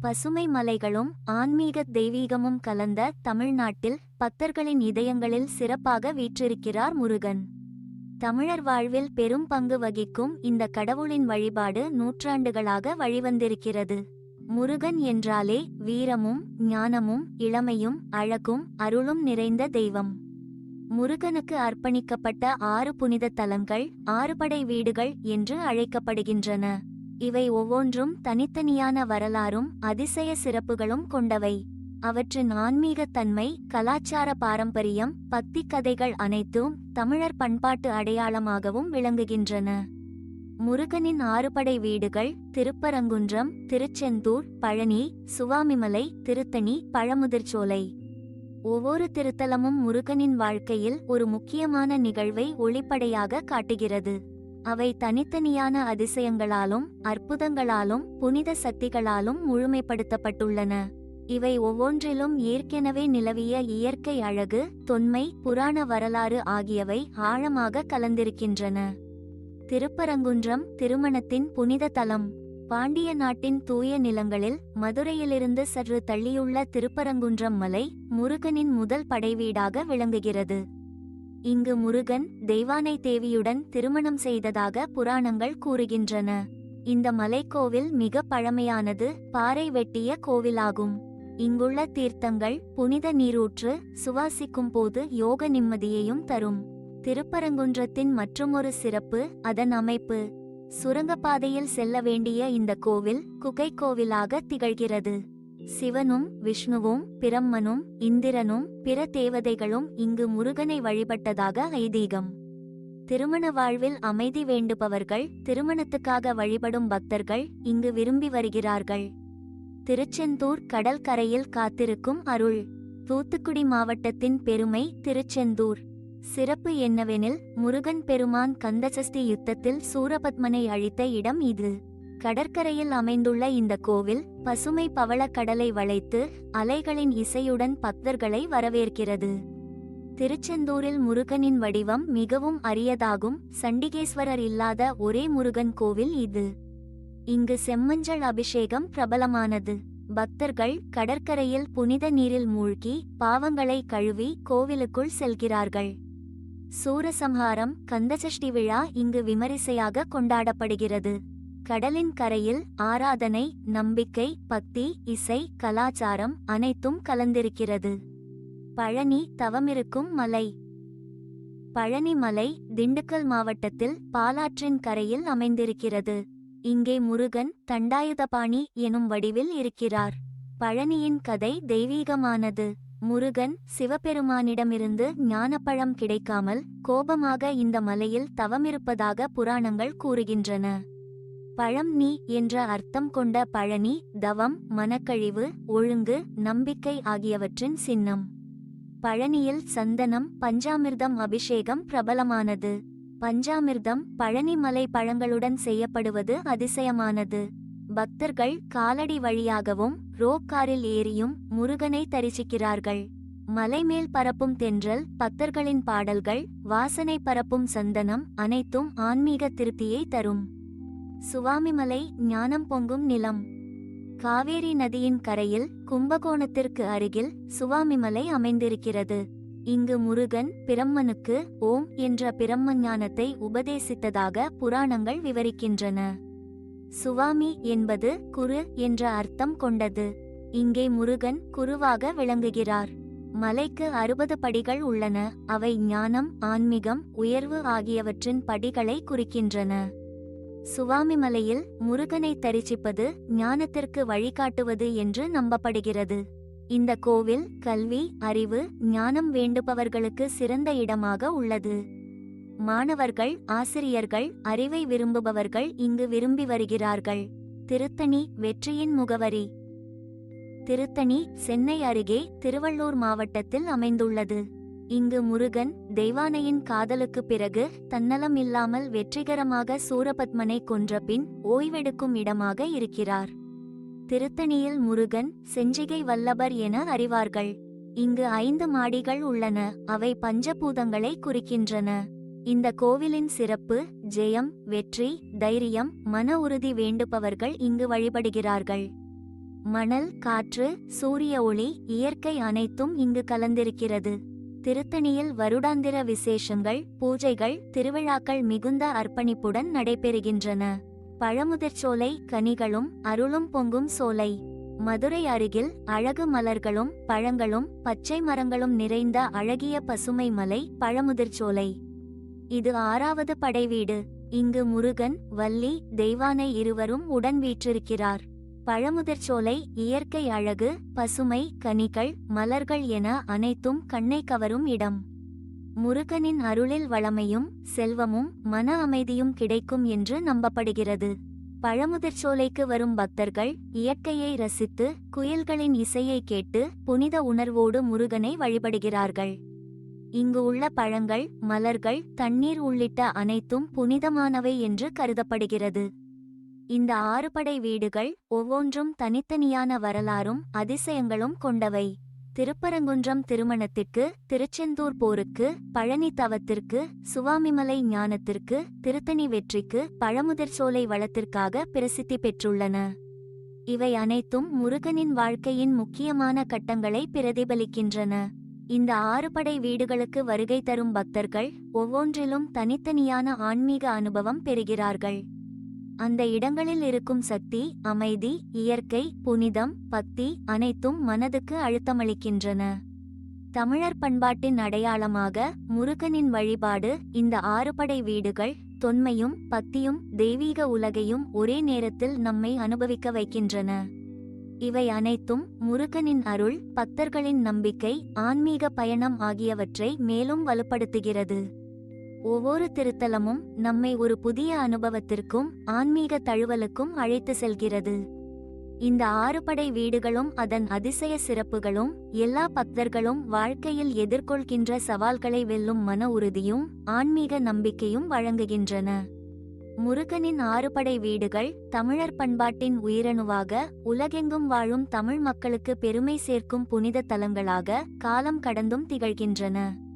பசுமை மலைகளும் ஆன்மீக தெய்வீகமும் கலந்த தமிழ்நாட்டில் பக்தர்களின் இதயங்களில் சிறப்பாக வீற்றிருக்கிறார் முருகன். தமிழர் வாழ்வில் பெரும் பங்கு வகிக்கும் இந்த கடவுளின் வழிபாடு நூற்றாண்டுகளாக வழிவந்திருக்கிறது. முருகன் என்றாலே வீரமும் ஞானமும் இளமையும் அழகும் அருளும் நிறைந்த தெய்வம். முருகனுக்கு அர்ப்பணிக்கப்பட்ட ஆறு புனித தலங்கள் ஆறுபடை வீடுகள் என்று அழைக்கப்படுகின்றன. இவை ஒவ்வொன்றும் தனித்தனியான வரலாறும் அதிசய சிறப்புகளும் கொண்டவை. அவற்றின் ஆன்மீகத் தன்மை கலாச்சார பாரம்பரியம் பக்தி கதைகள் அனைத்தும் தமிழர் பண்பாட்டு அடையாளமாகவும் விளங்குகின்றன. முருகனின் ஆறுபடை வீடுகள் திருப்பரங்குன்றம் திருச்செந்தூர் பழனி சுவாமிமலை திருத்தணி பழமுதிர்ச்சோலை. ஒவ்வொரு திருத்தலமும் முருகனின் வாழ்க்கையில் ஒரு முக்கியமான நிகழ்வை ஒளிப்படையாக காட்டுகிறது. அவை தனித்தனியான அதிசயங்களாலும் அற்புதங்களாலும் புனித சக்திகளாலும் முழுமைப்படுத்தப்பட்டுள்ளன. இவை ஒவ்வொன்றிலும் ஏற்கெனவே நிலவிய இயற்கை அழகு தொன்மை புராண வரலாறு ஆகியவை ஆழமாக கலந்திருக்கின்றன. திருப்பரங்குன்றம் திருமணத்தின் புனித தலம். பாண்டிய நாட்டின் தூய நிலங்களில் மதுரையிலிருந்து சற்று தள்ளியுள்ள திருப்பரங்குன்றம் மலை முருகனின் முதல் படைவீடாக விளங்குகிறது. இங்கு முருகன் தெய்வானை தேவியுடன் திருமணம் செய்ததாக புராணங்கள் கூறுகின்றன. இந்த மலைக்கோவில் மிக பழமையானது பாறை வெட்டிய கோவிலாகும். இங்குள்ள தீர்த்தங்கள் புனித நீரூற்று சுவாசிக்கும் போது யோக நிம்மதியையும் தரும். திருப்பரங்குன்றத்தின் மற்றுமொரு சிறப்பு அதன் அமைப்பு. சுரங்கப்பாதையில் செல்ல வேண்டிய இந்த கோவில் குகை கோவிலாக திகழ்கிறது. சிவனும் விஷ்ணுவும் பிரம்மனும் இந்திரனும் பிற தேவதைகளும் இங்கு முருகனை வழிபட்டதாக ஐதீகம். திருமண வாழ்வில் அமைதி வேண்டுபவர்கள் திருமணத்துக்காக வழிபடும் பக்தர்கள் இங்கு விரும்பி வருகிறார்கள். திருச்செந்தூர் கடல்கரையில் காத்திருக்கும் அருள். தூத்துக்குடி மாவட்டத்தின் பெருமை திருச்செந்தூர். சிறப்பு என்னவெனில் முருகன் பெருமான் கந்தசஷ்டி யுத்தத்தில் சூரபத்மனை அழித்த இடம் இது. கடற்கரையில் அமைந்துள்ள இந்த கோவில் பசுமை பவளக் கடலை வளைத்து அலைகளின் இசையுடன் பக்தர்களை வரவேற்கிறது. திருச்செந்தூரில் முருகனின் வடிவம் மிகவும் அரியதாகும் சண்டிகேஸ்வரர் இல்லாத ஒரே முருகன் கோவில் இது. இங்கு செம்மஞ்சள் அபிஷேகம் பிரபலமானது. பக்தர்கள் கடற்கரையில் புனித நீரில் மூழ்கி பாவங்களை கழுவி கோவிலுக்குள் செல்கிறார்கள். சூரசம்ஹாரம் கந்தசஷ்டி விழா இங்கு விமரிசையாக கொண்டாடப்படுகிறது. கடலின் கரையில் ஆராதனை நம்பிக்கை பக்தி இசை கலாச்சாரம் அனைத்தும் கலந்திருக்கிறது. பழனி தவமிருக்கும் மலை. பழனி மலை திண்டுக்கல் மாவட்டத்தில் பாலாற்றின் கரையில் அமைந்திருக்கிறது. இங்கே முருகன் தண்டாயுதபாணி எனும் வடிவில் இருக்கிறார். பழனியின் கதை தெய்வீகமானது. முருகன் சிவபெருமானிடமிருந்து ஞானப்பழம் கிடைக்காமல் கோபமாக இந்த மலையில் தவமிருப்பதாக புராணங்கள் கூறுகின்றன. பழம் நீ என்ற அர்த்தம் கொண்ட பழனி தவம் மனக்கழிவு ஒழுங்கு நம்பிக்கை ஆகியவற்றின் சின்னம். பழனியில் சந்தனம் பஞ்சாமிர்தம் அபிஷேகம் பிரபலமானது. பஞ்சாமிர்தம் பழனிமலை பழங்களுடன் செய்யப்படுவது அதிசயமானது. பக்தர்கள் காலடி வழியாகவும் ரோக்காரில் ஏறியும் முருகனை தரிசிக்கிறார்கள். மலைமேல் பரப்பும் தென்றல் பக்தர்களின் பாடல்கள் வாசனை பரப்பும் சந்தனம் அனைத்தும் ஆன்மீக திருப்தியை தரும். சுவாமிமலை ஞானம் பொங்கும் நிலம். காவேரி நதியின் கரையில் கும்பகோணத்திற்கு அருகில் சுவாமிமலை அமைந்திருக்கிறது. இங்கு முருகன் பிரம்மனுக்கு ஓம் என்ற பிரம்ம ஞானத்தை உபதேசித்ததாக புராணங்கள் விவரிக்கின்றன. சுவாமி என்பது குரு என்ற அர்த்தம் கொண்டது. இங்கே முருகன் குருவாக விளங்குகிறார். மலைக்கு அறுபது படிகள் உள்ளன. அவை ஞானம் ஆன்மீகம் உயர்வு ஆகியவற்றின் படிகளை குறிக்கின்றன. சுவாமி மலையில் முருகனை தரிசிப்பது ஞானத்திற்கு வழிகாட்டுவது என்று நம்பப்படுகிறது. இந்த கோவில் கல்வி அறிவு ஞானம் வேண்டுபவர்களுக்கு சிறந்த இடமாக உள்ளது. மாணவர்கள் ஆசிரியர்கள் அறிவை விரும்புபவர்கள் இங்கு விரும்பி வருகிறார்கள். திருத்தணி வெற்றியின் முகவரி. திருத்தணி சென்னை அருகே திருவள்ளூர் மாவட்டத்தில் அமைந்துள்ளது. இங்கு முருகன் தெய்வானையின் காதலுக்கு பிறகு தன்னலம் இல்லாமல் வெற்றிகரமாக சூரபத்மனை கொன்றபின் ஓய்வெடுக்கும் இடமாக இருக்கிறார். திருத்தணியில் முருகன் செஞ்சிகை வல்லபர் என அறிவார்கள். இங்கு ஐந்து மாடிகள் உள்ளன அவை பஞ்சபூதங்களை குறிக்கின்றன. இந்த கோவிலின் சிறப்பு ஜெயம் வெற்றி தைரியம் மன உறுதி வேண்டுபவர்கள் இங்கு வழிபடுகிறார்கள். மணல் காற்று சூரிய ஒளி இயற்கை அனைத்தும் இங்கு கலந்திருக்கிறது. திருத்தணியில் வருடாந்திர விசேஷங்கள் பூஜைகள் திருவிழாக்கள் மிகுந்த அர்ப்பணிப்புடன் நடைபெறுகின்றன. பழமுதிர்ச்சோலை கனிகளும் அருளும் பொங்கும் சோலை. மதுரை அருகில் அழகு மலர்களும் பழங்களும் பச்சை மரங்களும் நிறைந்த அழகிய பசுமை மலை பழமுதிர்ச்சோலை இது ஆறாவது படைவீடு. இங்கு முருகன் வள்ளி தெய்வானை இருவரும் உடன் வீற்றிருக்கிறார். பழமுதிர்ச்சோலை இயற்கை அழகு பசுமை கனிகள் மலர்கள் என அனைத்தும் கண்ணை கவரும் இடம். முருகனின் அருளில் வளமையும் செல்வமும் மன அமைதியும் கிடைக்கும் என்று நம்பப்படுகிறது. பழமுதிர்ச்சோலைக்கு வரும் பக்தர்கள் இயற்கையை ரசித்து குயில்களின் இசையை கேட்டு புனித உணர்வோடு முருகனை வழிபடுகிறார்கள். இங்கு உள்ள பழங்கள் மலர்கள் தண்ணீர் உள்ளிட்ட அனைத்தும் புனிதமானவை என்று கருதப்படுகிறது. இந்த ஆறுபடை வீடுகள் ஒவ்வொன்றும் தனித்தனியான வரலாறும் அதிசயங்களும் கொண்டவை. திருப்பரங்குன்றம் திருமணத்திற்கு திருச்செந்தூர் போருக்கு பழனி தவத்திற்கு சுவாமிமலை ஞானத்திற்கு திருத்தணி வெற்றிக்கு பழமுதிர்ச்சோலை வளத்திற்காக பிரசித்தி பெற்றுள்ளன. இவை அனைத்தும் முருகனின் வாழ்க்கையின் முக்கியமான கட்டங்களை பிரதிபலிக்கின்றன. இந்த ஆறுபடை வீடுகளுக்கு வருகை தரும் பக்தர்கள் ஒவ்வொன்றிலும் தனித்தனியான ஆன்மீக அனுபவம் பெறுகிறார்கள். அந்த இடங்களில் இருக்கும் சக்தி அமைதி இயற்கை புனிதம் பக்தி அனைத்தும் மனதுக்கு அழுத்தமளிக்கின்றன. தமிழர் பண்பாட்டின் அடையாளமாக முருகனின் வழிபாடு இந்த ஆறுபடை வீடுகள் தொன்மையும் பக்தியும் தெய்வீக உலகையும் ஒரே நேரத்தில் நம்மை அனுபவிக்க வைக்கின்றன. இவை அனைத்தும் முருகனின் அருள் பக்தர்களின் நம்பிக்கை ஆன்மீக பயணம் ஆகியவற்றை மேலும் வலுப்படுத்துகிறது. ஒவ்வொரு திருத்தலமும் நம்மை ஒரு புதிய அனுபவத்திற்கும் ஆன்மீக தழுவலுக்கும் அழைத்து செல்கிறது. இந்த ஆறுபடை வீடுகளும் அதன் அதிசய சிறப்புகளும் எல்லா பக்தர்களும் வாழ்க்கையில் எதிர்கொள்கின்ற சவால்களை வெல்லும் மன உறுதியும் ஆன்மீக நம்பிக்கையும் வழங்குகின்றன. முருகனின் ஆறுபடை வீடுகள் தமிழர் பண்பாட்டின் உயிரணுவாக உலகெங்கும் வாழும் தமிழ் மக்களுக்கு பெருமை சேர்க்கும் புனித தலங்களாக காலம் கடந்தும் திகழ்கின்றன.